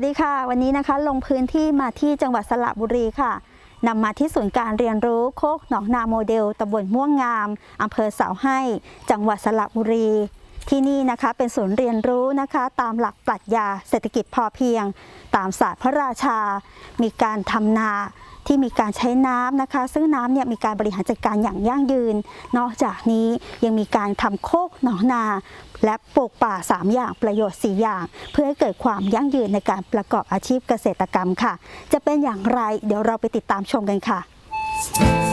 วัสดีค่ะ วันนี้นะคะลงพื้นที่มาที่จังหวัดสระบุรีค่ะนำมาที่ศูนย์การเรียนรู้โคกหนองนาโมเดลตำบลม่วงงามอำเภอเสาให้ จังหวัดสระบุรี ที่นี่นะคะเป็นศูนย์เรียนรู้นะคะ ตามหลักปรัชญาเศรษฐกิจพอเพียง ตามศาสตร์พระราชา มีการทำนา ที่มีการใช้น้ำนะคะ ซึ่งน้ำเนี่ยมีการบริหารจัดการอย่างยั่งยืน นอกจากนี้ยังมีการทำโคกหนองนา และปลูกป่า 3 อย่างประโยชน์ 4 อย่าง เพื่อให้เกิดความยั่งยืนในการประกอบอาชีพเกษตรกรรมค่ะ จะเป็นอย่างไรเดี๋ยวเราไปติดตามชมกันค่ะ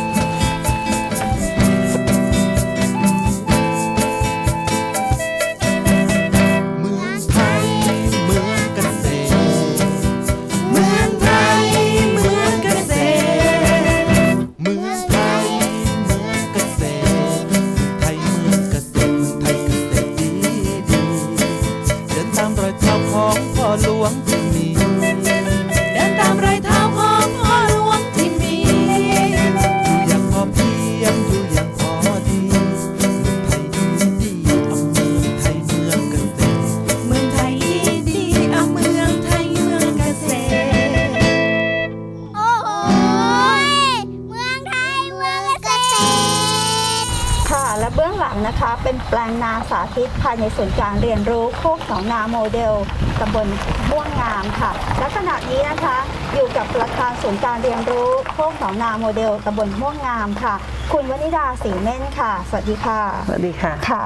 และเบื้องหลังนะคะ เป็นแปลงนาสาธิตภายในศูนย์การเรียนรู้โคกหนองนาโมเดลตำบลม่วงงามค่ะ และขณะนี้นะคะอยู่กับประธานศูนย์การเรียนรู้โคกหนองนาโมเดลตำบลม่วงงามค่ะ คุณวนิดาศรีเม่นค่ะ สวัสดีค่ะ สวัสดีค่ะค่ะ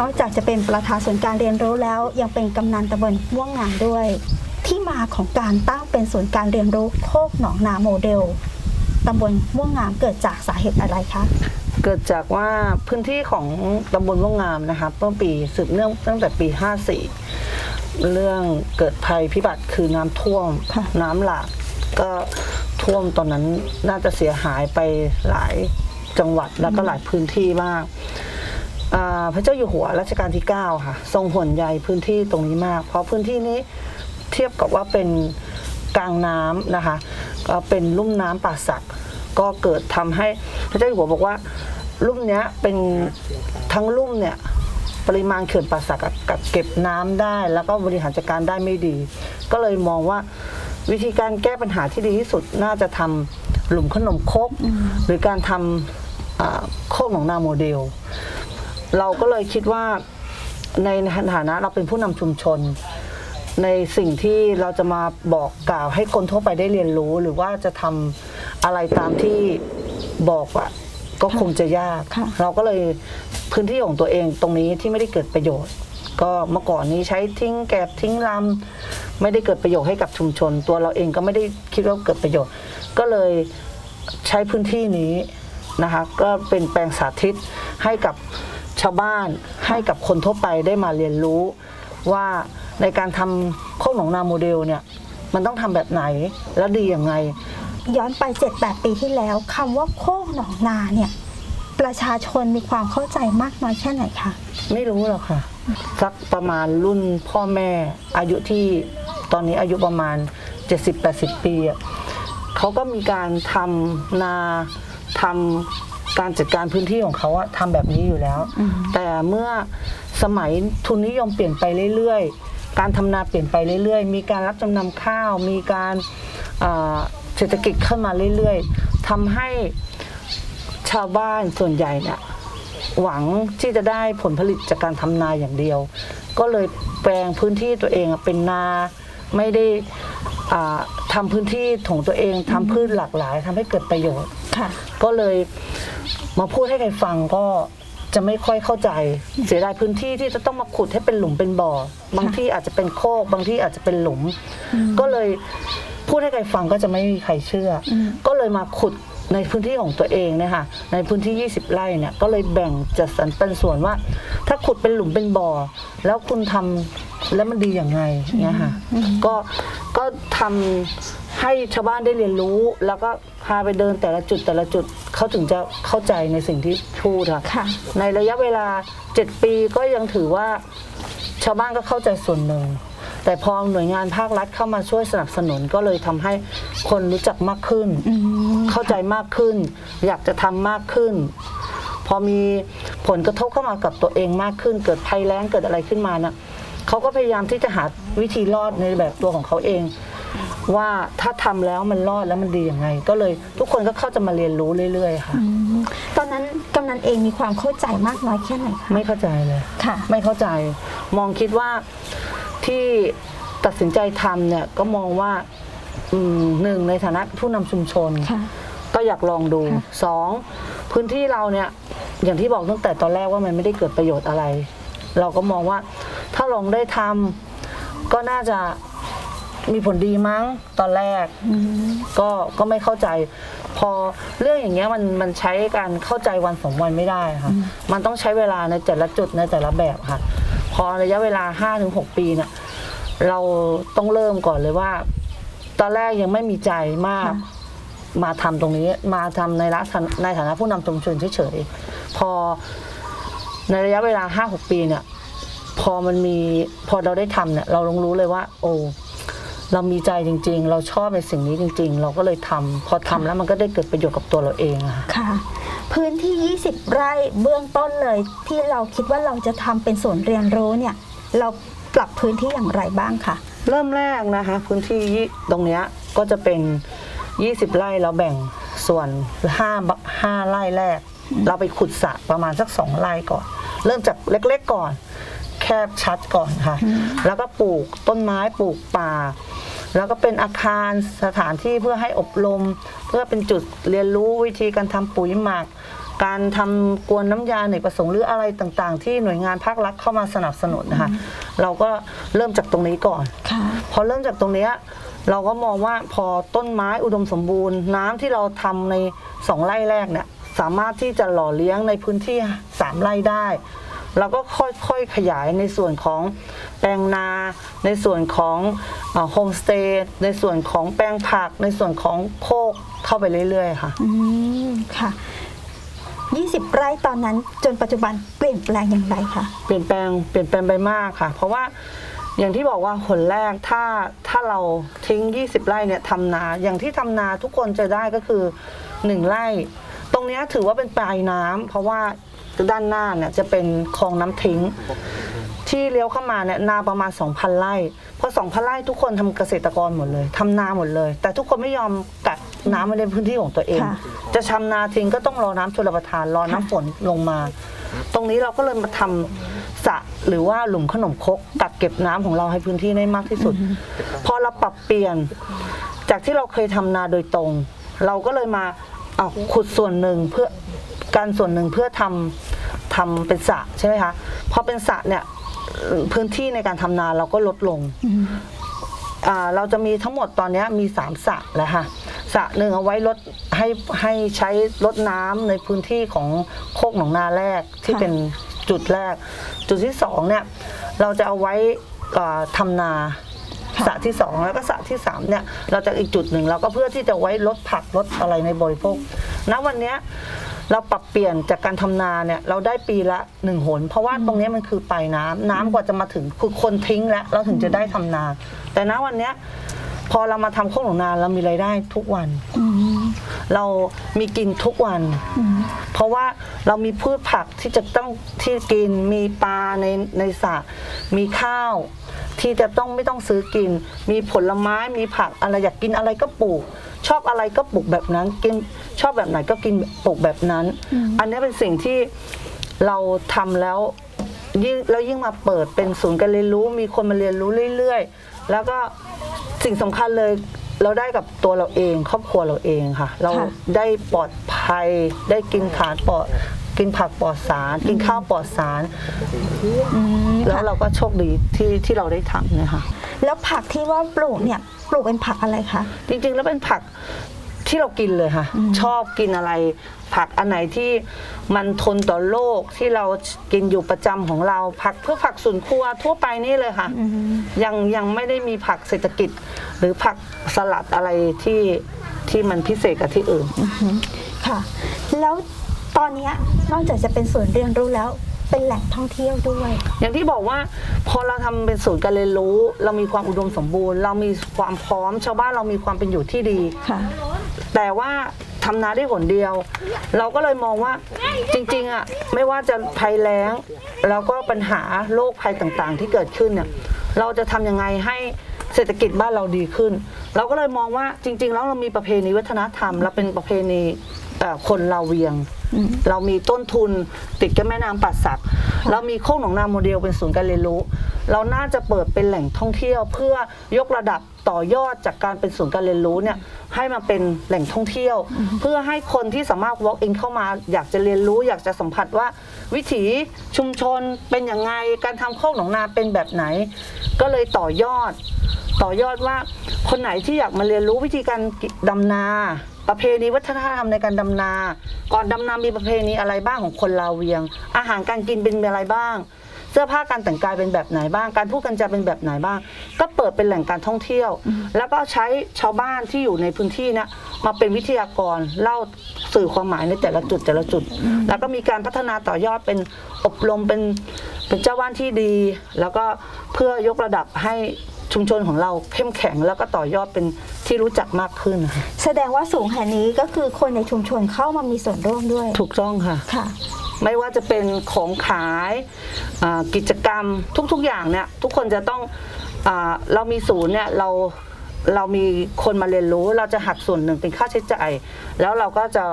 นอกจากจะเป็นประธานศูนย์การเรียนรู้แล้ว ยังเป็นกำนันตำบลม่วงงามด้วย ที่มาของการตั้งเป็นศูนย์การเรียนรู้โคกหนองนาโมเดลตำบลม่วงงามเกิดจากสาเหตุอะไรคะ เกิดจากว่าพื้นที่ของตำบลม่วงงามนะคะเมื่อปีสืบเนื่องตั้งแต่ปี 54 เรื่องเกิดภัยพิบัติคือน้ำท่วมค่ะน้ำหลากก็ท่วมตอนนั้นน่าจะเสียหายไปหลายจังหวัดแล้วก็หลายพื้นที่มากอ่าพระเจ้าอยู่หัวรัชกาลที่ 9 ค่ะ ทรงห่วงใยพื้นที่ตรงนี้มาก เพราะพื้นที่นี้เทียบกับว่าเป็นกลางน้ำนะคะ ก็เป็นลุ่มน้ำป่าสัก ก็เกิดทำให้พระเจ้าอยู่หัวบอกว่าลุ่มเนี้ยเป็นทั้งลุ่มเนี่ยปริมาณเขื่อนป่าสักอะกักเก็บน้ำได้ แล้วก็บริหารจัดการได้ไม่ดี ก็เลยมองว่าวิธีการแก้ปัญหาที่ดีที่สุดน่าจะทำหลุมขนมครกหรือการทำอ่าโคกหนองนาโมเดล เราก็เลยคิดว่าในฐานะเราเป็นผู้นำชุมชน ในสิ่งที่เราจะมาบอกกล่าวให้คนทั่วไปได้เรียนรู้หรือว่าจะทำ อะไรตามที่บอกอะก็คงจะยาก ค่ะ เราก็เลยพื้นที่ของตัวเองตรงนี้ที่ไม่ได้เกิดประโยชน์ ก็เมื่อก่อนนี้ใช้ทิ้งแกบทิ้งลำไม่ได้เกิดประโยชน์ให้กับชุมชน ตัวเราเองก็ไม่ได้คิดว่าเกิดประโยชน์ ก็เลยใช้พื้นที่นี้นะคะก็เป็นแปลงสาธิตให้กับชาวบ้านให้กับคนทั่วไปได้มาเรียนรู้ ว่าในการทำโคกหนองนาโมเดลเนี่ยมันต้องทำแบบไหนแล้วดีอย่างไง ย้อนไป 7-8 ปีที่แล้วคำว่าโคกหนองนาเนี่ย ประชาชนมีความเข้าใจมากน้อยแค่ไหนคะ ไม่รู้หรอกค่ะ สักประมาณรุ่นพ่อแม่อายุที่ตอนนี้อายุประมาณ 70-80 ปีอะเขาก็มีการทำนาทำการจัดการพื้นที่ของเขาอะทำแบบนี้อยู่แล้ว แต่เมื่อสมัยทุนนิยมเปลี่ยนไปเรื่อยๆ การทำนาเปลี่ยนไปเรื่อยๆ มีการรับจำนำข้าว มีการอ่า เศรษฐกิจเข้ามาเรื่อยๆทำให้ชาวบ้านส่วนใหญ่เนี่ยหวังที่จะได้ผลผลิตจากการทำนาอย่างเดียว ก็เลยแปลงพื้นที่ตัวเองอะเป็นนาไม่ได้อ่าทำพื้นที่ของตัวเองทำพืชหลากหลายทำให้เกิดประโยชน์ค่ะก็เลยมาพูดให้ใครฟังก็จะไม่ค่อยเข้าใจเสียดายพื้นที่ที่จะต้องมาขุดให้เป็นหลุมเป็นบ่อ บางที่อาจจะเป็นโคกบางที่อาจจะเป็นหลุม ก็เลย พูดให้ใครฟังก็จะไม่มีใครเชื่ออมก็เลยมาขุดในพื้นที่ของตัวเองเนี่ยค่ะในพื้นที่ 20 ไร่เนี่ยก็เลยแบ่งจัดสรรเป็นส่วนว่า ถ้าขุดเป็นหลุมเป็นบ่อ แล้วคุณทำแล้วมันดีอย่างไงเนี่ยค่ะก็ก็ทำให้ชาวบ้านได้เรียนรู้ แล้วก็พาไปเดินแต่ละจุดแต่ละจุดเขาถึงจะเข้าใจในสิ่งที่พูดค่ะ ค่ะ ในระยะเวลา 7 ปีก็ยังถือว่า ชาวบ้านก็เข้าใจส่วนหนึ่ง แต่พอหน่วยงานภาครัฐเข้ามาช่วยสนับสนุนก็เลยทำให้คนรู้จักมากขึ้น เข้าใจมากขึ้น อยากจะทำมากขึ้น พอมีผลกระทบเข้ามากับตัวเองมากขึ้น เกิดภัยแล้งเกิดอะไรขึ้นมานะ่ะเขาก็พยายามที่จะหาวิธีรอดในแบบตัวของเขาเอง ว่าถ้าทำแล้วมันรอดแล้วมันดียังไง ก็เลยทุกคนก็เข้าจะมาเรียนรู้เรื่อยๆค่ะตอนนั้นกำนันเองมีความเข้าใจมากน้อยแค่ไหนคะไม่เข้าใจเลย ค่ะ ไม่เข้าใจมองคิดว่า ที่ตัดสินใจทำเนี่ยก็มองว่าอืมหนึ่งในฐานะผู้นำชุมชน ค่ะ ก็อยากลองดูค่ะสองพื้นที่เราเนี่ยอย่างที่บอกตั้งแต่ตอนแรกว่ามันไม่ได้เกิดประโยชน์อะไร เราก็มองว่าถ้าลองได้ทำก็น่าจะมีผลดีมั้งตอนแรก ก็ก็ไม่เข้าใจ พอเรื่องอย่างเงี้ยมันมันใช้การเข้าใจวันสองวันไม่ได้ค่ะ มันต้องใช้เวลาในแต่ละจุดในแต่ละแบบค่ะ พอระยะเวลา5้าถึงหปีเนี่ยเราต้องเริ่มก่อนเลยว่า ตอนแรกยังไม่มีใจมากค่ะมาทำตรงนี้ มาทำในรัฐในฐานะผู้นำชุมชนเฉยๆพอในระยะเวลาห้าหกปีเนี่ย พอมันมีพอเราได้ทำเนี่ย เราลงรู้เลยว่า โอ้ เรามีใจจริง ๆ เราชอบในสิ่งนี้จริง ๆ เราก็เลยทำพอทำแล้วมันก็ได้เกิดประโยชน์กับตัวเราเองอะค่ะ ค่ะ พื้นที่ 20 ไร่เบื้องต้นเลยที่เราคิดว่าเราจะทำเป็นศูนย์เรียนรู้เนี่ย เราปรับพื้นที่อย่างไรบ้างคะเริ่มแรกนะคะ พื้นที่ตรงเนี้ยก็จะเป็น 20 ไร่เราแบ่งส่วน5บ5ไร่แรก เราไปขุดสระประมาณสัก 2 ไร่ก่อน เริ่มจากเล็กๆก่อน แคบชัดก่อนค่ะ แล้วก็ปลูกต้นไม้ปลูกป่า แล้วก็เป็นอาคารสถานที่เพื่อให้อบรม เพื่อเป็นจุดเรียนรู้วิธีการทำปุ๋ยหมัก การทำกวนน้ำยาเนกประสงค์หรืออะไรต่างๆ ที่หน่วยงานภาครัฐเข้ามาสนับสนุนนะคะเราก็เริ่มจากตรงนี้ก่อนค่ะพอเริ่มจากตรงเนี้ยเราก็มองว่าพอต้นไม้อุดมสมบูรณ์ น้ำที่เราทำในสองไร่แรกเนี่ยสามารถที่จะหล่อเลี้ยงในพื้นที่สามไร่ได้ เราก็ค่อยๆขยายในส่วนของแปลงนา ในส่วนของโฮมสเตย์ในส่วนของแปลงผัก ในส่วนของโคกเข้าไปเรื่อยๆค่ะอืมค่ะ 20 ไร่ตอนนั้นจนปัจจุบันเปลี่ยนแปลงอย่างไรคะเปลี่ยนแปลงเปลี่ยนแปลงไปมากค่ะ เพราะว่าอย่างที่บอกว่าผลแรกถ้าถ้าเราทิ้ง 20 ไร่เนี่ยทำนา อย่างที่ทำนาทุกคนจะได้ก็คือ 1 ไร่ ตรงเนี้ยถือว่าเป็นปลายน้ำเพราะว่า ด้านหน้าเนี่ยจะเป็นคลองน้ำทิ้ง ที่เลี้ยวเข้ามาเนี่ยนาประมาณ 2,000 ไร่เพราะ2,000 ไร่ทุกคนทำเกษตรกรหมดเลยทำนาหมดเลย แต่ทุกคนไม่ยอมกักน้ำไว้ในพื้นที่ของตัวเอง ค่ะ จะชำนาทิ้งก็ต้องรอน้ำชลประทานรอน้ำฝนลงมา ตรงนี้เราก็เลยมาทำสระหรือว่าหลุมขนมครกกักเก็บน้ำของเราให้พื้นที่ได้มากที่สุด พอเราปรับเปลี่ยน จากที่เราเคยทำนาโดยตรง เราก็เลยมาเอาขุดส่วนหนึ่งเพื่อ การส่วนหนึ่งเพื่อทำทำเป็นสระใช่ไหมคะพอเป็นสระเนี่ยพื้นที่ในการทำนาเราก็ลดลงอ่าเราจะมีทั้งหมดตอนเนี้ยมีสามสระแล้วค่ะสระหนึ่งเอาไว้ลดให้ให้ใช้ลดน้ำในพื้นที่ของโคกหนองนาแรกที่ค่ะเป็นจุดแรก จุดที่สองเนี่ยเราจะเอาไว้เอ่อทำนาค่ะสระที่สองแล้วก็สระที่สามเนี่ยเราจะอีกจุดหนึ่งเราก็เพื่อที่จะไว้ลดผักลดอะไรในบริโภคณวันเนี้ย เราปรับเปลี่ยนจากการทำนาเนี่ยเราได้ปีละหนึ่งหน เพราะว่าตรงเนี้ยมันคือปลายน้ำน้ำกว่าจะมาถึงคือคนทิ้งแล้วเราถึงจะได้ทำนา แต่ณวันเนี้ยพอเรามาทำโคกหนองนาเรามีรายได้ทุกวัน อืมเรามีกินทุกวันอืมเพราะว่าเรามีพืชผักที่จะต้องที่กิน มีปลาในในสระมีข้าว ที่จะต้องไม่ต้องซื้อกิน มีผลไม้มีผักอะไรอยากกินอะไรก็ปลูก ชอบอะไรก็ปลูกแบบนั้นกินชอบแบบไหนก็กินปลูกแบบนั้น อันนี้เป็นสิ่งที่เราทำแล้วยิ่งแล้วยิ่งมาเปิดเป็นศูนย์การเรียนรู้ มีคนมาเรียนรู้เรื่อยๆ แล้วก็สิ่งสำคัญเลยเราได้กับตัวเราเอง ครอบครัวเราเองค่ะ เราค่ะได้ปลอดภัยได้กินขาดปลอด กินผักปลอดสาร กินข้าวปลอดสาร อืมแล้วค่ะเราก็โชคดีที่ที่เราได้ทำนะคะแล้วผักที่ว่าปลูกเนี่ย ปลูกเป็นผักอะไรคะ จริงๆ แล้วเป็นผักที่เรากินเลยค่ะ ชอบกินอะไร ผักอันไหนที่มันทนต่อโรคที่เรากินอยู่ประจำของเราผักเพื่อผักสวนครัวทั่วไปนี่เลยค่ะ ยังยังไม่ได้มีผักเศรษฐกิจ หรือผักสลัดอะไรที่ที่มันพิเศษกับที่อื่น ค่ะ แล้ว ตอนเนี้ยนอกจากจะเป็นศูนย์เรียนรู้แล้ว เป็นแหล่งท่องเที่ยวด้วย อย่างที่บอกว่าพอเราทำเป็นศูนย์การเรียนรู้ เรามีความอุดมสมบูรณ์ เรามีความพร้อม ชาวบ้านเรามีความเป็นอยู่ที่ดีค่ะแต่ว่าทำนาได้หนเดียว เราก็เลยมองว่าจริงๆอะไม่ว่าจะภัยแล้ง แล้วก็ปัญหาโรคภัยต่างๆ ที่เกิดขึ้นเนี่ยเราจะทำยังไงให้เศรษฐกิจบ้านเราดีขึ้น เราก็เลยมองว่าจริง ๆ แล้วเรามีประเพณีวัฒนธรรมเราเป็นประเพณีเอ่อ คนลาวเวียง เรามีต้นทุนติดกับแม่น้ำป่าสัก เรามีโค้งหนองนาโมเดลเป็นศูนย์การเรียนรู้ เราน่าจะเปิดเป็นแหล่งท่องเที่ยว เพื่อยกระดับต่อยอดจากการเป็นศูนย์การเรียนรู้เนี่ยให้มาเป็นแหล่งท่องเที่ยว เพื่อให้คนที่สามารถ walk in เข้ามา อยากจะเรียนรู้ อยากจะสัมผัสว่า วิถีชุมชนเป็นยังไงการทำโคกหนองนาเป็นแบบไหน ก็เลยต่อยอด ต่อยอดว่าคนไหนที่อยากมาเรียนรู้วิธีการดำนา ประเพณีวัฒนธรรมในการดำนา ก่อนดำนา มีประเพณีอะไรบ้างของคนลาวเวียง อาหารการกินเป็นอะไรบ้าง เสื้อผ้าการแต่งกายเป็นแบบไหนบ้าง การพูดกันจะเป็นแบบไหนบ้าง ก็เปิดเป็นแหล่งการท่องเที่ยว แล้วก็ใช้ชาวบ้านที่อยู่ในพื้นที่เนะมาเป็นวิทยากรเล่าสื่อความหมายในแต่ละจุดแต่ละจุด แล้วก็มีการพัฒนาต่อยอดเป็นอบรมเป็นเป็นเจ้าบ้านที่ดี แล้วก็เพื่อยกระดับให้ ชุมชนของเราเข้มแข็งแล้วก็ต่อยอดเป็นที่รู้จักมากขึ้นนะคะแสดงว่าสูงแห่งนี้ก็คือคนในชุมชนเข้ามามีส่วนร่วมด้วยถูกต้องค่ะ ค่ะ ไม่ว่าจะเป็นของขายอ่ากิจกรรมทุกๆอย่างเนี่ยทุกคนจะต้องอาเรามีศูนย์เนี่ยเราเรามีคนมาเรียนรู้เราจะหักส่วนหนึ่งเป็นค่าใช้จ่าย แล้วเราก็จะ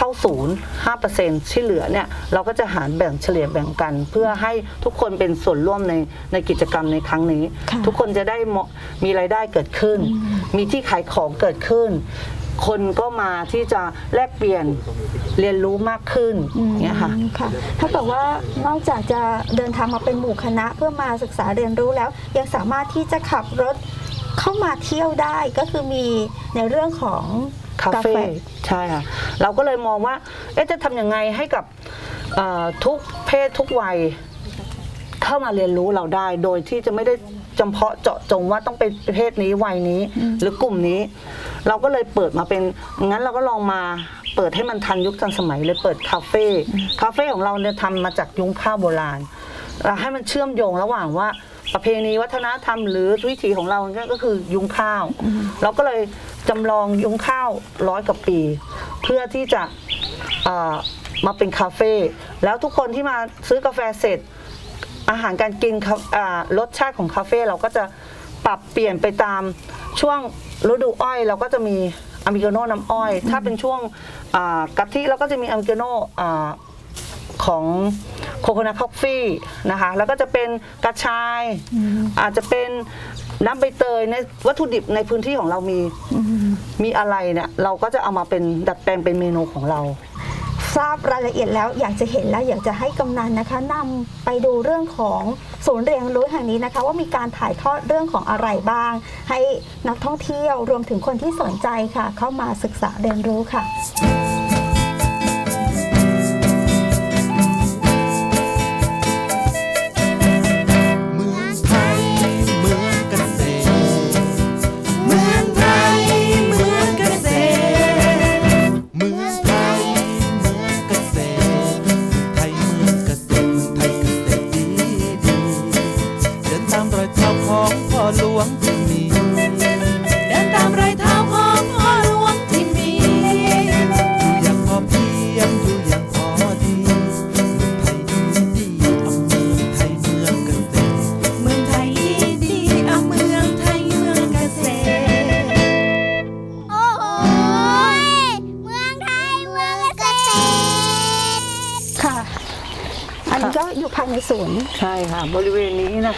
เข้าศูนย์5%ที่เหลือเนี่ยเราก็จะหารแบ่งเฉลี่ยแบ่งกัน เพื่อให้ทุกคนเป็นส่วนร่วมในในกิจกรรมในครั้งนี้ค่ะทุกคนจะได้เหมาะมีรายได้เกิดขึ้น มีที่ขายของเกิดขึ้น คนก็มาที่จะแลกเปลี่ยนเรียนรู้มากขึ้นเนี่ยค่ะอืมค่ะถ้าเกิดว่านอกจากจะเดินทางมาเป็นหมู่คณะเพื่อมาศึกษาเรียนรู้แล้ว ยังสามารถที่จะขับรถเข้ามาเที่ยวได้ก็คือมีในเรื่องของ คาเฟ่ใช่ค่ะ เราก็เลยมองว่า เอ๊ะจะทำยังไงให้กับเอ่อทุกเพศทุกวัย เข้ามาเรียนรู้เราได้ โดยที่จะไม่ได้จำเพาะเจาะจงว่าต้องเป็นเพศนี้วัยนี้ หรือกลุ่มนี้ เราก็เลยเปิดมาเป็นงั้นเราก็ลองมาเปิดให้มันทันยุคทันสมัยเลยเปิดคาเฟ่คาเฟ่ของเราเนี่ยทำมาจากยุ้งข้าวโบราณเราให้มันเชื่อมโยงระหว่างว่าประเพณีวัฒนธรรมหรือวิถีของเราเนี่ยก็คือยุ้งข้าว เราก็เลย จำลองยุ้งข้าวร้อยกว่าปี เพื่อที่จะมาเป็นคาเฟ่แล้วทุกคนที่มาซื้อกาแฟเสร็จ อาหารการกินรสชาติของคาเฟ่เราก็จะปรับเปลี่ยนไปตามช่วงฤดูอ้อยเราก็จะมีอเมริกาโน่น้ำอ้อย ถ้าเป็นช่วงกะทิเราก็จะมีอเมริกาโน่ของโคโคนัทคอฟฟี่นะคะ แล้วก็จะเป็นกระชาย อาจจะเป็น น้ำใบเตยในวัตถุดิบในพื้นที่ของเรามีมีอะไรเนี่ยเราก็จะเอามาเป็นดัดแปลงเป็นเมนูของเรา ทราบรายละเอียดแล้วอยากจะเห็นแล้วอยากจะให้กำนันนะคะนำไปดูเรื่องของศูนย์เรียนรู้แห่งนี้นะคะ ว่ามีการถ่ายทอดเรื่องของอะไรบ้าง ให้นักท่องเที่ยวรวมถึงคนที่สนใจค่ะ เข้ามาศึกษาเรียนรู้ค่ะ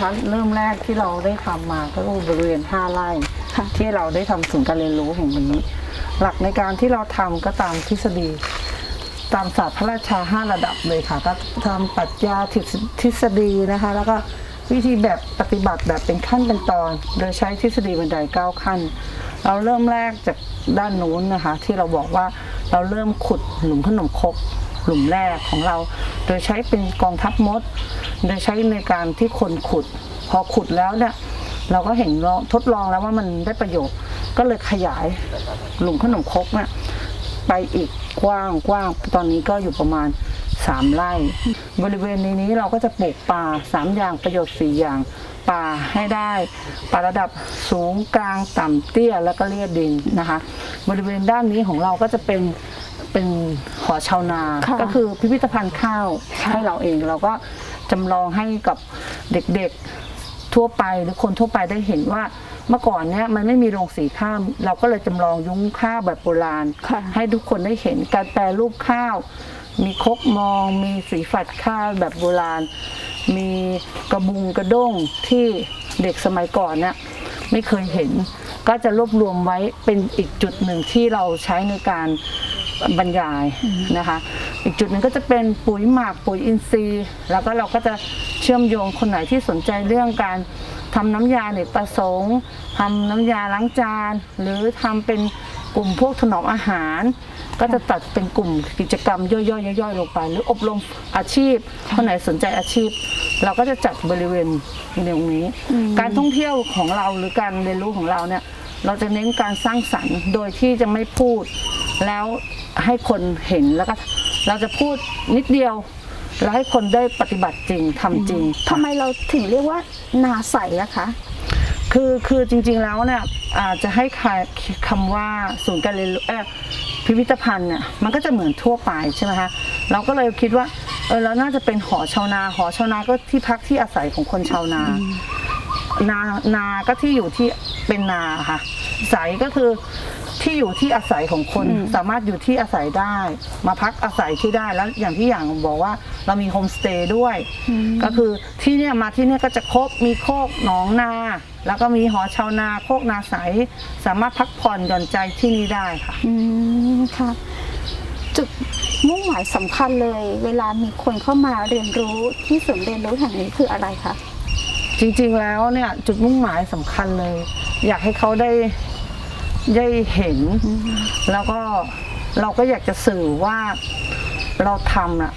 คะเริ่มแรกที่เราได้ทำมาก็คือบริเวณ5ไร่ค่ะที่เราได้ทำศูนย์การเรียนรู้แห่งนี้ หลักในการที่เราทำก็ตามทฤษฎี ตามศาสตร์พระราชาห้าระดับเลยค่ะก็ทำปรัชญาทฤษฎีนะคะ แล้วก็วิธีแบบปฏิบัติแบบเป็นขั้นเป็นตอน โดยใช้ทฤษฎีบันไดเก้าขั้น เราเริ่มแรกจากด้านนู้นนะคะ ที่เราบอกว่าเราเริ่มขุดหลุมขนมครก หลุมแรกของเรา โดยใช้เป็นกองทัพมด โดยใช้ในการที่คนขุด พอขุดแล้วเนี่ยเราก็เห็นทดลองแล้วว่ามันได้ประโยชน์ ก็เลยขยายหลุมขนมครกเนี่ยไปอีกกว้างกว้างตอนนี้ก็อยู่ประมาณ3ไร่ บริเวณในนี้เราก็จะปลูกป่า3อย่างประโยชน์4อย่างป่าให้ได้ป่าระดับสูงกลางต่ำเตี้ยแล้วก็เลียดดินนะคะ บริเวณด้านนี้ของเราก็จะเป็น เป็นหอชาวนา ค่ะก็คือพิพิธภัณฑ์ข้าวให้เราเองเราก็จำลองให้กับเด็กๆทั่วไปหรือคนทั่วไปได้เห็นว่าเมื่อก่อนเนี้ยมันไม่มีโรงสีข้าวเราก็เลยจำลองยุ้งข้าวแบบโบราณ ค่ะ ให้ทุกคนได้เห็นการแปรรูปข้าว มีครกมอง มีสีฝัดข้าวแบบโบราณ มีกระบุงกระด้งที่เด็กสมัยก่อนเนี่ยไม่เคยเห็น ก็จะรวบรวมไว้เป็นอีกจุดหนึ่งที่เราใช้ในการ บรรยายนะคะ อีกจุดหนึ่งก็จะเป็นปุ๋ยหมักปุ๋ยอินทรีย์ แล้วก็เราก็จะเชื่อมโยงคนไหนที่สนใจเรื่องการทำน้ำยาเนกประสงค์ทำน้ำยาล้างจาน หรือทำเป็นกลุ่มพวกถนอมอาหาร ก็จะตัดเป็นกลุ่มกิจกรรมย่อยๆย่อยๆลงไป หรืออบรมอาชีพคนไหนสนใจอาชีพ เราก็จะจัดบริเวณตรงนี้ การท่องเที่ยวของเราหรือการเรียนรู้ของเราเนี่ยเราจะเน้นการสร้างสรรค์โดยที่จะไม่พูด แล้ว ให้คนเห็นแล้วก็เราจะพูดนิดเดียว แล้วให้คนได้ปฏิบัติจริงทำจริงทำไมเราถึงเรียกว่านาใสอะคะ คือคือจริงๆแล้วเนี่ยอาจจะให้คายคำว่าศูนย์การเรียนรู้เอ่อพิพิธภัณฑ์เนี่ยมันก็จะเหมือนทั่วไปใช่ไหมคะเราก็เลยคิดว่าเออเราน่าจะเป็นหอชาวนาหอชาวนาก็ที่พักที่อาศัยของคนชาวนา นานาก็ที่อยู่ที่เป็นนาค่ะใสก็คือ ที่อยู่ที่อาศัยของคนสามารถอยู่ที่อาศัยได้ มาพักอาศัยที่ได้แล้วอย่างที่อย่างบอกว่าเรามีโฮมสเตย์ด้วย ก็คือที่เนี่ยมาที่เนี่ยก็จะครบมีโคกหนองนา แล้วก็มีหอชาวนาโคกนาใสสามารถพักผ่อนหย่อนใจที่นี่ได้ค่ะอืมค่ะจุดมุ่งหมายสำคัญเลย เวลามีคนเข้ามาเรียนรู้ที่ศูนย์เรียนรู้แห่งนี้คืออะไรคะจริงๆแล้วเนี่ยจุดมุ่งหมายสำคัญเลย อยากให้เขาได้ ได้เห็น แล้วก็เราก็อยากจะสื่อว่าเราทำอะ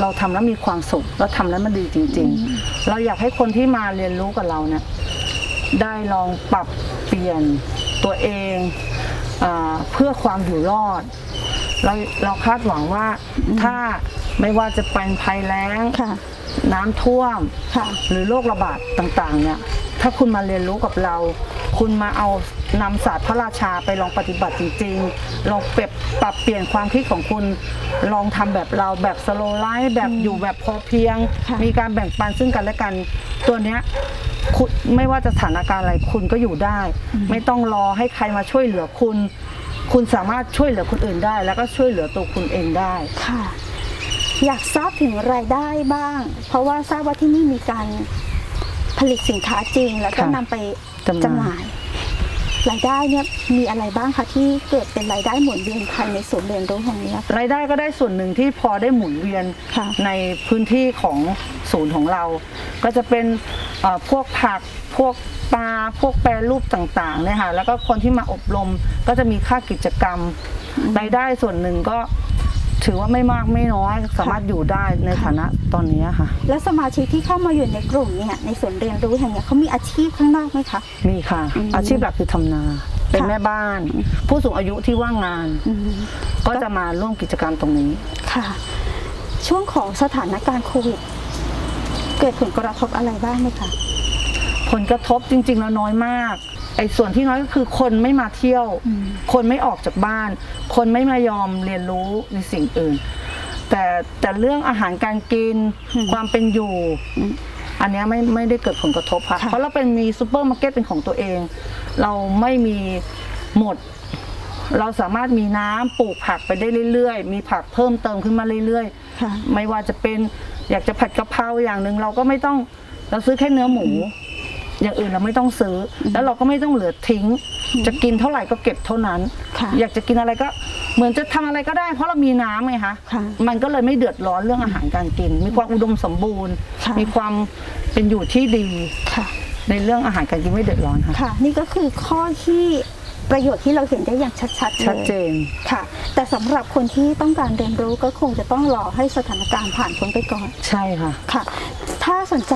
เราทำแล้วมีความสุขเราทำแล้วมันดีจริง ๆ เราอยากให้คนที่มาเรียนรู้กับเราเนี่ยได้ลองปรับเปลี่ยนตัวเองอาเพื่อความอยู่รอด เราเราคาดหวังว่าถ้าไม่ว่าจะเป็นภัยแล้งค่ะ น้ำท่วม ค่ะหรือโรคระบาดต่างๆ เนี่ย ถ้าคุณมาเรียนรู้กับเรา คุณมาเอานำศาสตร์พระราชาไปลองปฏิบัติจริงๆ ลองเปรียบปรับเปลี่ยนความคิดของคุณ ลองทำแบบเราแบบสโลไลฟ์แบบอยู่แบบพอเพียง ค่ะ มีการแบ่งปันซึ่งกันและกัน ตัวเนี้ยคุณไม่ว่าจะสถานการณ์อะไรคุณก็อยู่ได้ ไม่ต้องรอให้ใครมาช่วยเหลือคุณ คุณสามารถช่วยเหลือคนอื่นได้ แล้วก็ช่วยเหลือตัวคุณเองได้ ค่ะ อยากทราบถึงรายได้บ้าง เพราะว่าทราบว่าที่นี่มีการผลิตสินค้าจริง แล้วก็ค่ะนำไปจำหน่าย จำหน่าย รายได้เนี่ยมีอะไรบ้างคะที่เกิดเป็นรายได้หมุนเวียนภายในศูนย์เรียนรู้แห่งนี้คะรายได้ก็ได้ส่วนหนึ่งที่พอได้หมุนเวียน ค่ะ ในพื้นที่ของศูนย์ของเรา ก็จะเป็นเอ่อพวกผัก พวกปลา พวกแปรรูปต่างๆเนี่ยค่ะ แล้วก็คนที่มาอบรมก็จะมีค่ากิจกรรม รายได้ส่วนหนึ่งก็ ถือว่าไม่มากไม่น้อยสามารถอยู่ได้ในฐานะตอนนี้ค่ะ แล้วสมาชิกที่เข้ามาอยู่ในกลุ่มเนี่ยในศูนย์เรียนรู้แห่งเนี้ยเขามีอาชีพข้างนอกไหมคะ มีค่ะอืมอาชีพหลักคือทำนา เป็นค่ะแม่บ้าน ผู้สูงอายุที่ว่างงานอืมก็จะมาร่วมกิจกรรมตรงนี้ค่ะ ช่วงของสถานการณ์โควิดเกิดผลกระทบอะไรบ้างไหมคะผลกระทบจริงๆแล้วน้อยมาก ไอ้ส่วนที่น้อยก็คือคนไม่มาเที่ยวอืมคนไม่ออกจากบ้าน คนไม่มายอมเรียนรู้ในสิ่งอื่น แต่แต่เรื่องอาหารการกินความเป็นอยู่ อันเนี้ยไม่ไม่ได้เกิดผลกระทบค่ะค่ะเพราะเราเป็นมีซูเปอร์มาร์เก็ตเป็นของตัวเอง เราไม่มีหมด เราสามารถมีน้ำปลูกผักไปได้เรื่อยๆ มีผักเพิ่มเติมขึ้นมาเรื่อยๆค่ะไม่ว่าจะเป็นอยากจะผัดกะเพราอย่างหนึ่งเราก็ไม่ต้องเราซื้อแค่เนื้อหมู อย่างอื่นเราไม่ต้องซื้ออแล้วเราก็ไม่ต้องเหลือทิ้ง จะกินเท่าไหร่ก็เก็บเท่านั้น ค่ะอยากจะกินอะไรก็เหมือนจะทำอะไรก็ได้ เพราะเรามีน้ำไงคะค่ะมันก็เลยไม่เดือดร้อนเรื่องอาหารการกิน มีความอุดมสมบูรณ์ ค่ะ มีความเป็นอยู่ที่ดีค่ะ ในเรื่องอาหารการกินไม่เดือดร้อนค่ะ ค่ะนี่ก็คือข้อที่ ประโยชน์ที่เราเห็นได้อย่างชัดๆเลยชัดเจน ค่ะ แต่สำหรับคนที่ต้องการเรียนรู้ก็คงจะต้องรอให้สถานการณ์ผ่านพ้นไปก่อนใช่ค่ะ ค่ะ ถ้าสนใจ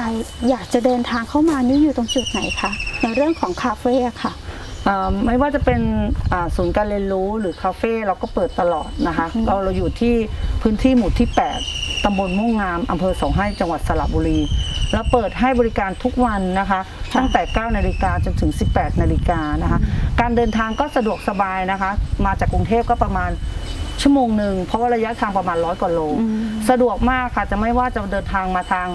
อยากจะเดินทางเข้ามานี่อยู่ตรงจุดไหนคะในเรื่องของคาเฟ่อะค่ะ เอ่อไม่ว่าจะเป็นอ่าศูนย์การเรียนรู้หรือคาเฟ่เราก็เปิดตลอดนะคะเราเราอยู่ที่พื้นที่หมู่ที่ 8 ตำบลม่วงงาม อำเภอเสองให้จังหวัดสระบุรี เราเปิดให้บริการทุกวันนะคะ ตั้งแต่ 9 นาฬิกาจนถึง 18 นาฬิกานะคะ การเดินทางก็สะดวกสบายนะคะ มาจากกรุงเทพก็ประมาณชั่วโมงหนึ่งเพราะว่าระยะทางประมาณร้อยกว่าโล สะดวกมากค่ะจะไม่ว่าจะเดินทางมาทาง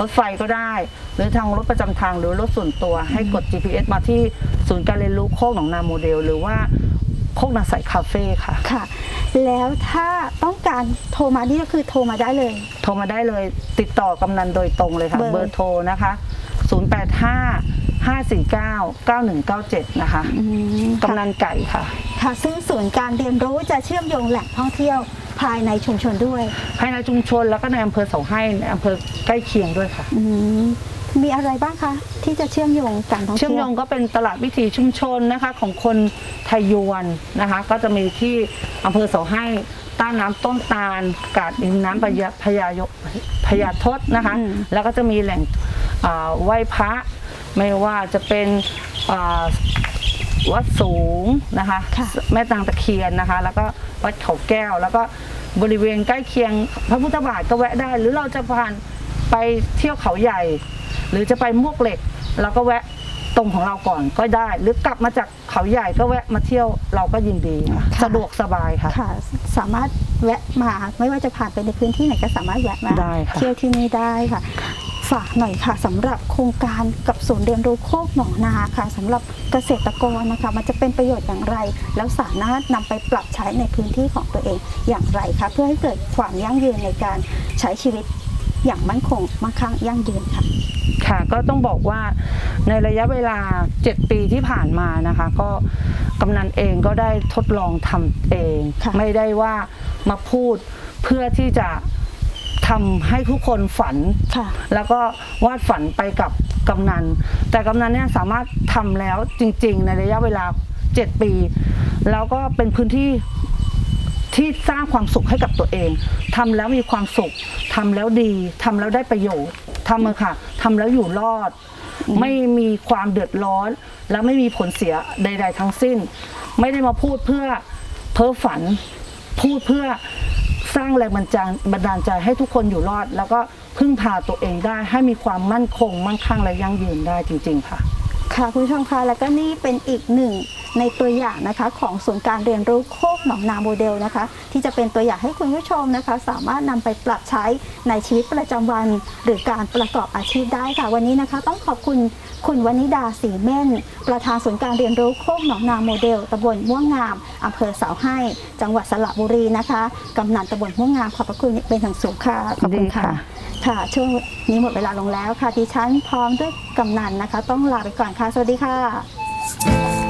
รถไฟก็ได้ หรือทางรถประจำทางหรือรถส่วนตัว ให้กด GPS มาที่ศูนย์การเรียนรู้โคกหนองนาโมเดล หรือว่าโคกนาใสคาเฟ่ค่ะค่ะ แล้วถ้าต้องการโทรมานี่ก็คือโทรมาได้เลย โทรมาได้เลยติดต่อกำนันโดยตรงเลยค่ะ เบอร์เบอร์โทรนะคะ 085 549 9197 นะคะอืมกำนันไก่ค่ะ ค่ะซึ่งศูนย์การเรียนรู้จะเชื่อมโยงแหล่งท่องเที่ยวภายในชุมชนด้วยภายในชุมชนแล้วก็ในอำเภอเสาให้ในอำเภอใกล้เคียงด้วยค่ะ อืมมีอะไรบ้างคะที่จะเชื่อมโยงการท่องเชื่อมเที่โยยวงก็เป็นตลาดวิถีชุมชนนะคะของคนไทยยวนนะคะ ก็จะมีที่อำเภอเสาให้ต้านน้ำต้นตาลกาดริมน้ำพญาพญายกพญาทศนะคะอืมแล้วก็จะมีแหล่งอ่า ไหว้พระไม่ว่าจะเป็นอ่าวัดสูงนะคะค่ะแม่ตางตะเคียนนะคะ แล้วก็วัดเขาแก้ว แล้วก็บริเวณใกล้เคียงพระพุทธบาทก็แวะได้ หรือเราจะผ่านไปเที่ยวเขาใหญ่ หรือจะไปมวกเหล็กเราก็แวะตรงของเราก่อนก็ได้ หรือกลับมาจากเขาใหญ่ก็แวะมาเที่ยวเราก็ยินดีค่ะค่ะสะดวกสบายค่ะค่ะ สามารถแวะมาไม่ว่าจะผ่านไปในพื้นที่ไหนก็สามารถแวะมาได้ค่ะเที่ยวที่นี่ได้ค่ะ ฝากหน่อยค่ะสำหรับโครงการกับศูนย์เรียนรู้โคกหนองนาค่ะสำหรับเกษตรกรนะคะ มันจะเป็นประโยชน์อย่างไร แล้วสามารถนำไปปรับใช้ในพื้นที่ของตัวเองอย่างไรคะเพื่อให้เกิดความยั่งยืนในการใช้ชีวิตอย่างมั่นคงมั่งคั่งยั่งยืนค่ะค่ะก็ต้องบอกว่าในระยะเวลา 7 ปีที่ผ่านมานะคะ ก็กำนันเองก็ได้ทดลองทำเองค่ะไม่ได้ว่ามาพูดเพื่อที่จะ ทำให้ทุกคนฝัน ค่ะ แล้วก็วาดฝันไปกับกำนัน แต่กำนันเนี่ยสามารถทำแล้วจริง ๆ ในระยะเวลา 7 ปี แล้วก็เป็นพื้นที่ที่สร้างความสุขให้กับตัวเอง ทำแล้วมีความสุข ทำแล้วดี ทำแล้วได้ประโยชน์ทำเลยค่ะ ทำแล้วอยู่รอด ไม่มีความเดือดร้อน และไม่มีผลเสียใด ๆ ทั้งสิ้น ไม่ได้มาพูดเพื่อเพ้อฝัน พูดเพื่อ สร้างแรงบันดาลบันดาลใจให้ทุกคนอยู่รอด แล้วก็พึ่งพาตัวเองได้ให้มีความมั่นคง มั่งคั่งและยั่งยืนได้จริง ๆ ค่ะ ค่ะคุณผู้ชมคะแล้วก็นี่เป็นอีกหนึ่ง ในตัวอย่างนะคะของศูนย์การเรียนรู้โคกหนองนาโมเดลนะคะ ที่จะเป็นตัวอย่างให้คุณผู้ชมนะคะ สามารถนำไปปรับใช้ในชีวิตประจำวัน หรือการประกอบอาชีพได้ค่ะ วันนี้นะคะต้องขอบคุณคุณวนิดาสีเม่น ประธานศูนย์การเรียนรู้โคกหนองนาโมเดลตำบลม่วงงามอำเภอเสาให้ จังหวัดสระบุรีนะคะกำนันตำบลม่วงงามขอบพระคุณเป็นอย่างสูงค่ะขอบคุณค่ะดีค่ะค่ะ ช่วงนี้หมดเวลาลงแล้วค่ะดิฉันพร้อมด้วยกำนันนะคะ ต้องลาไปก่อนค่ะ สวัสดีค่ะ